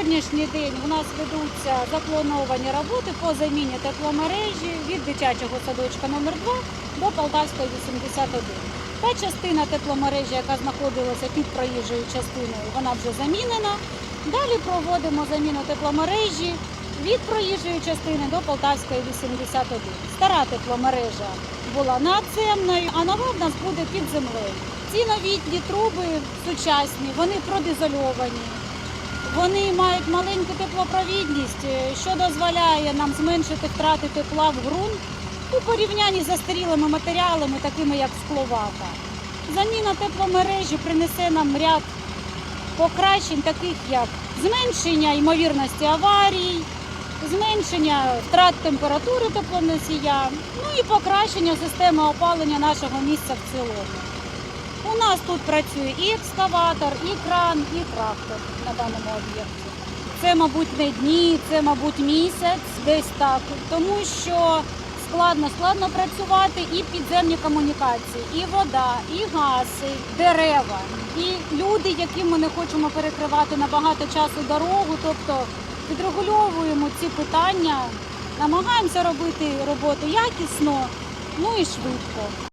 сьогоднішній день у нас ведуться заплановані роботи по заміні тепломережі від дитячого садочка номер 2 до Полтавської 81. Та частина тепломережі, яка знаходилася під проїжджою частиною, вона вже замінена. Далі проводимо заміну тепломережі від проїжджої частини до Полтавської 81. Стара тепломережа була надземною, а нова в нас буде під землею. Ці новітні труби сучасні, вони продизольовані. Вони мають маленьку теплопровідність, е, що дозволяє нам зменшити втрати тепла в ґрунт у порівнянні з застарілими матеріалами, такими як скловата. Заміна тепломережі принесе нам ряд покращень, таких як зменшення ймовірності аварій, зменшення втрат температури теплоносія, ну і покращення системи опалення нашого місця в цілому. У нас тут працює і екскаватор, і кран, і трактор на даному об'єкті. Це, мабуть, не дні, це, мабуть, місяць, десь так, тому що складно, складно працювати і підземні комунікації, і вода, і газ, і дерева, і люди, яким ми не хочемо перекривати на багато часу дорогу. Тобто підрегульовуємо ці питання, намагаємося робити роботу якісно, ну і швидко.